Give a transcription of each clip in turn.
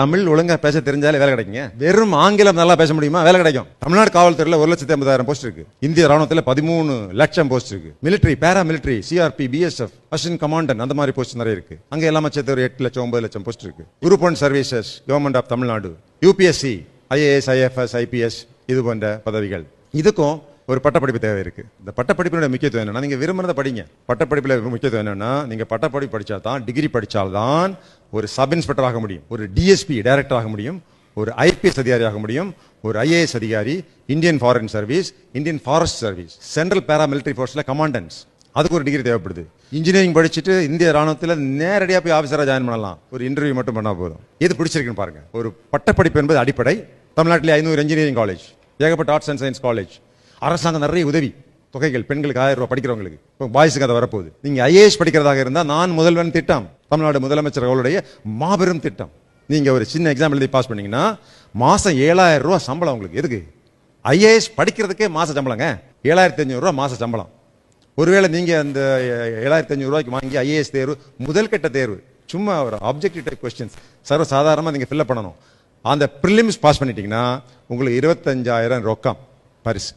தமிழ் ஒழுங்காக பேச தெரிஞ்சாலே வேலை கிடைக்குங்க. வெறும் ஆங்கிலம் நல்லா பேச முடியுமா? வேலை கிடைக்கும். தமிழ்நாடு காவல்துறையில் ஒரு லட்சத்தி ஐம்பதாயிரம் போஸ்ட் இருக்கு. இந்திய ராணுவத்தில் பதிமூணு லட்சம் போஸ்ட் இருக்கு. மிலிட்டரி பேரா மிலிட்டரி சிஆர்பி பிஎஸ்எஃப் அசின் கமாண்டன் அந்த மாதிரி போஸ்ட் நிறைய இருக்கு. அங்கே எல்லாமே சேர்த்து ஒரு எட்டு லட்சம் ஒன்பது லட்சம் போஸ்ட் இருக்கு. Group one services government of Tamil Nadu UPSC IAS IFS IPS இது போன்ற பதவிகள். இதுக்கும் ஒரு பட்டப்படிப்பு தேவை இருக்குது இந்த பட்டப்படிப்பினுடைய முக்கியத்துவம் என்னென்னா நீங்கள் விரும்புகிறத படிங்க. பட்டப்படிப்பில் முக்கியத்துவம் என்னென்னா நீங்கள் பட்டப்படிப்பு படித்தா தான் டிகிரி படித்தால்தான் ஒரு சப் இன்ஸ்பெக்டர் ஆக முடியும். ஒரு டிஎஸ்பி டைரக்டர் ஆக முடியும். ஒரு ஐபிஎஸ் அதிகாரி ஆக முடியும். ஒரு ஐஏஎஸ் அதிகாரி Indian foreign service Indian forest service central paramilitary ஃபோர்ஸில் commandants அதுக்கு ஒரு டிகிரி தேவைப்படுது. இன்ஜினியரிங் படிச்சுட்டு இந்திய ராணுவத்தில் நேரடியாக போய் ஆஃபீஸராக ஜாயின் பண்ணலாம். ஒரு இன்டர்வியூ மட்டும் பண்ணால் போதும். எது பிடிச்சிருக்குன்னு பாருங்கள் ஒரு பட்டப்படிப்பு என்பது அடிப்படை. தமிழ்நாட்டில் ஐநூறு இன்ஜினியரிங் காலேஜ் ஏகப்பட்ட ஆர்ட்ஸ் அண்ட் சயின்ஸ் காலேஜ் அரசாங்கம் நிறைய உதவி. தொகைகள் பெண்களுக்கு ஆயிரம் ரூபாய் படிக்கிறவங்களுக்கு. இப்போ பாய்ஸுக்கு அதை வரப்போகுது. நீங்கள் ஐஏஎஸ் படிக்கிறதாக இருந்தால் நான் முதல்வன் திட்டம். தமிழ்நாடு முதலமைச்சர் அவர்களுடைய மாபெரும் திட்டம். நீங்கள் ஒரு சின்ன எக்ஸாம் எழுதி பாஸ் பண்ணீங்கன்னா மாதம் ஏழாயிரம் ரூபா சம்பளம் உங்களுக்கு. எதுக்கு? ஐஏஎஸ் படிக்கிறதுக்கே மாத சம்பளங்க. ஏழாயிரத்தி அஞ்சூறு மாத சம்பளம். ஒருவேளை நீங்கள் அந்த ஏழாயிரத்தி அஞ்சூறு ரூபாய்க்கு வாங்கி ஐஏஎஸ் தேர்வு முதல்கட்ட தேர்வு. சும்மா ஒரு அப்ஜெக்டிவ் டைப் கொஸ்டின்ஸ் சர்வ சாதாரணமாக ஃபில்லப் பண்ணணும். அந்த ப்ரிலிம்ஸ் பாஸ் பண்ணிட்டீங்கன்னா உங்களுக்கு இருபத்தஞ்சாயிரம் ரொக்கம் பரிசு.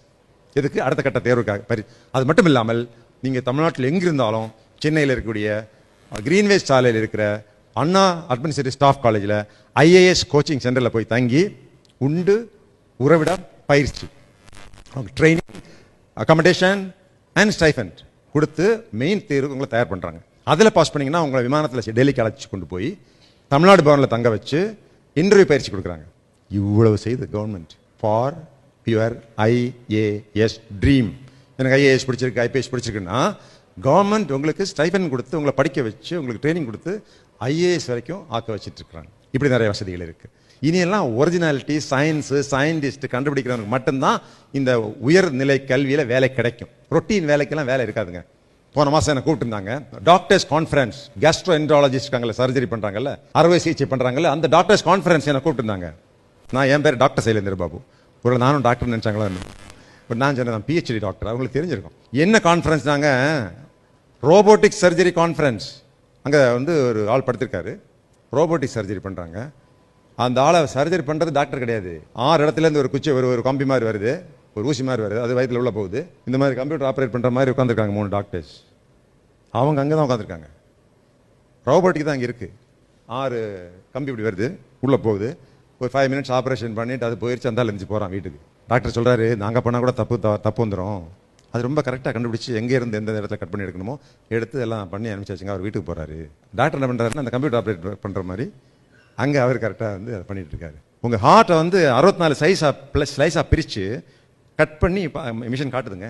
எதுக்கு? அடுத்த கட்ட தேர்வுக்காக. பரி அது மட்டும் இல்லாமல் நீங்கள் தமிழ்நாட்டில் எங்கே இருந்தாலும் சென்னையில் இருக்கக்கூடிய கிரீன்வேஸ் சாலையில் இருக்கிற அண்ணா அட்மினிஸ்ட்ரேட்டிவ் ஸ்டாஃப் காலேஜில் ஐஏஎஸ் கோச்சிங் சென்டரில் போய் தங்கி உண்டு உறவிட பயிற்சி. ட்ரைனிங் அக்கமடேஷன் அண்ட் ஸ்டைஃபண்ட் கொடுத்து மெயின் தேர்வு உங்களை தயார் பண்ணுறாங்க அதில் பாஸ் பண்ணிங்கன்னா உங்களை விமானத்தில் டெல்லிக்கு அழைச்சி கொண்டு போய் தமிழ்நாடு பவனில் தங்க வச்சு இன்டர்வியூ பயிற்சி கொடுக்குறாங்க. இவ்வளவு செய்து government for your IAS dream எனக்கு ஐஏஎஸ் பிடிச்சிருக்கு ஐபிஎஸ் பிடிச்சிருக்குன்னா கவர்மெண்ட் உங்களுக்கு ஸ்டைஃபன் கொடுத்து உங்களை படிக்க வச்சு உங்களுக்கு ட்ரைனிங் கொடுத்து ஐஏஎஸ் வரைக்கும் ஆக்க வச்சிட்டு இப்படி நிறைய வசதிகள் இருக்குது இனியெல்லாம் ஒரிஜினாலிட்டி சயின்ஸு சயின்டிஸ்ட் கண்டுபிடிக்கிறவங்களுக்கு மட்டும்தான் இந்த உயர்நிலை கல்வியில் வேலை கிடைக்கும். ரொட்டீன் வேலைக்கெல்லாம் வேலை இருக்காதுங்க. போன மாதம் என்ன கூப்பிட்டுருந்தாங்க. டாக்டர்ஸ் கான்ஃபரன்ஸ் கேஸ்ட்ரோ என்ட்ராலஜிஸ்ட் இருக்காங்கல்ல சர்ஜரி பண்ணுறாங்கல்ல அறுவை சிகிச்சை பண்ணுறாங்கல்ல அந்த டாக்டர்ஸ் கான்ஃபரன்ஸ் என்ன கூப்பிட்டுருந்தாங்க. நான் என் பேர் டாக்டர் சைலேந்திர பாபு ஒரு நானும் டாக்டர் நினைச்சாங்களா பட் நான் சொன்னேன் பிஹெச்டி டாக்டர் அவங்களுக்கு தெரிஞ்சிருக்கும். என்ன கான்ஃபரன்ஸ் நாங்கள் ரோபோட்டிக் சர்ஜரி கான்ஃபரன்ஸ் அங்கே வந்து ஒரு ஆள் படுத்திருக்காரு. ரோபோட்டிக் சர்ஜரி பண்ணுறாங்க அந்த ஆளை சர்ஜரி பண்ணுறது டாக்டர் கிடையாது. ஆறு இடத்துலேருந்து ஒரு குச்சி ஒரு ஒரு கம்பி மாதிரி வருது. ஒரு ஊசி மாதிரி வருது. அது வயதில் உள்ளே போகுது. இந்த மாதிரி கம்ப்யூட்டர் ஆப்ரேட் பண்ணுற மாதிரி உட்காந்துருக்காங்க மூணு டாக்டர்ஸ் அவங்க அங்கே தான் உட்காந்துருக்காங்க ரோபோட்டிக் தான் அங்கே இருக்குது ஆறு கம்பி இப்படி வருது. உள்ளே போகுது. ஒரு ஃபைவ் மினிட்ஸ் ஆப்ரேஷன் பண்ணிட்டு அது போயிடுச்சு அந்த இருந்துச்சு போகிறான் வீட்டுக்கு. டாக்டர் சொல்கிறாரு நாங்கள் பண்ணால் கூட தப்பு த- தப்பு வந்துடும் அது ரொம்ப கரெக்டாக கண்டுபிடிச்சி எங்கே இருந்து எந்த இடத்துல கட் பண்ணி எடுக்கணுமோ எடுத்து எல்லாம் பண்ணி அனுப்பிச்சாச்சுங்க அவர் வீட்டுக்கு போகிறாரு டாக்டர் என்ன பண்ணுறாருன்னா அந்த கம்ப்யூட்டர் ஆப்ரேட் பண்ணுற மாதிரி அங்கே அவர் கரெக்டாக வந்து அதை பண்ணிட்டு இருக்காரு. உங்கள் ஹார்ட்டை வந்து அறுபத்தி நாலு சைஸாக ப்ளஸ் ஸ்லைஸாக பிரித்து கட் பண்ணி மிஷின் காட்டுதுங்க.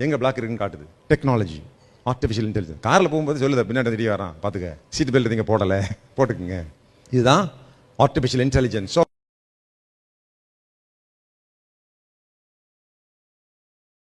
எங்கே பிளாக் இருக்குன்னு காட்டுது. டெக்னாலஜி ஆர்டிஃபிஷியல் இன்டெலிஜென்ஸ் காரில் போகும்போது சொல்லுது பின்னாடி திடீர் வரான் பார்த்துக்க சீட் பெல்ட் நீங்கள் போடலை போட்டுக்குங்க. இதுதான் ஆர்டிஃபிஷியல் இன்டெலிஜென்ஸ் ஸோ